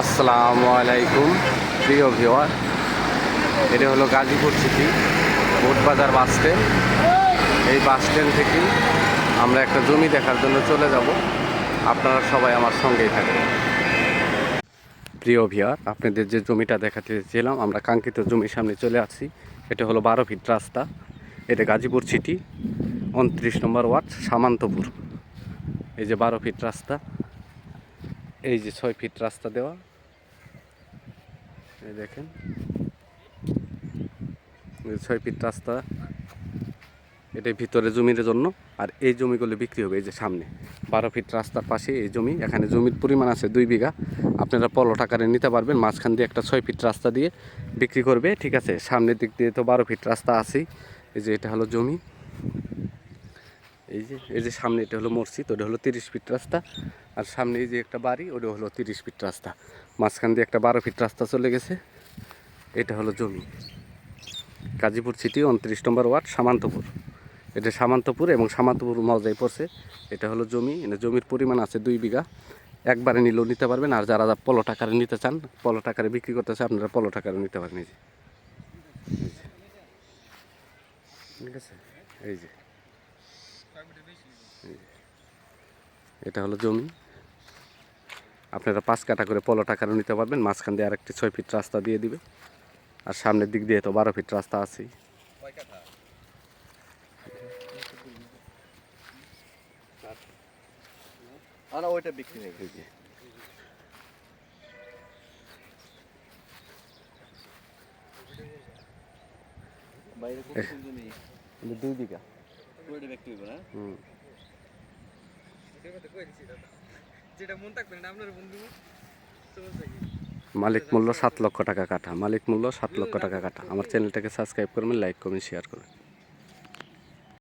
আসসালামু আলাইকুম, প্রিয় ভিওয়ার এটা হলো Gazipur city Boardbazar bus stand এই বাস স্ট্যান্ড থেকেই আমরা একটা জমি দেখার জন্য চলে যাব। আপনারা সবাই আমার সঙ্গেই থাকবেন। প্রিয় ভিয়ার আপনাদের যে জমিটা দেখাতে চেয়েছিলাম, আমরা কাঙ্ক্ষিত জমির সামনে চলে আসছি। এটা হলো বারো ফিট রাস্তা। এটা গাজীপুর সিটি উনত্রিশ নম্বর ওয়ার্ড, সামান্তপুর। এই যে বারো ফিট রাস্তা। এই যে ছয় ফিট রাস্তা দেওয়া। এই দেখেন। ছয় ফিট রাস্তা। এটা ভিতরে জমির জন্য। আর এই জমিগুলো বিক্রি হবে এই যে সামনে। বারো ফিট রাস্তার পাশে এই জমি। এখানে জমির পরিমাণ আছে দুই বিঘা। আপনারা পলো টাকারে নিতে পারবেন। মাঝখান দিয়ে একটা ছয় ফিট রাস্তা দিয়ে বিক্রি করবে। ঠিক আছে? সামনের দিক দিয়ে তো বারো ফিট রাস্তা আছেই। এই যে এটা হলো জমি। এই যে এই যে সামনে এটা হলো মসজিদ, ওটা হলো তিরিশ ফিট রাস্তা। আর সামনে এই যে একটা বাড়ি, ওটা হলো তিরিশ ফিট রাস্তা। মাঝখান দিয়ে একটা বারো ফিট রাস্তা চলে গেছে। এটা হলো জমি। গাজীপুর সিটি, উনত্রিশ নম্বর ওয়ার্ড, সামান্তপুর। এটা সামান্তপুর এবং সামান্তপুর মজায় পড়ছে। এটা হলো জমি জমির পরিমাণ আছে দুই বিঘা। একবারে নিলেও নিতে পারবেন, আর যারা যারা পলো টাকারে নিতে চান পলো টাকারে বিক্রি করতে চান, আপনারা পলো টাকারে নিতে পারেন। এই যে। ঠিক আছে? এই যে। এটা হলো জমি। আপনারা পাঁচ কাটা করে পলো টাকারও নিতে পারবেন মাঝখান দিয়ে আরেকটি ছয় ফিট রাস্তা দিয়ে দিবে। আর সামনের দিক দিয়ে তো বারো ফিট রাস্তা আছেই। ওইটা বিক্রি বাইরে দুই বিঘা। হইব না? হুম। যেটা মন থাকবে না আপনার বন্ধু মালিক মূল্য সাত লক্ষ টাকা কাটা মালিক মূল্য সাত লক্ষ টাকা কাটা। আমার চ্যানেলটাকে সাবস্ক্রাইব করবেন লাইক করবেন শেয়ার করবেন।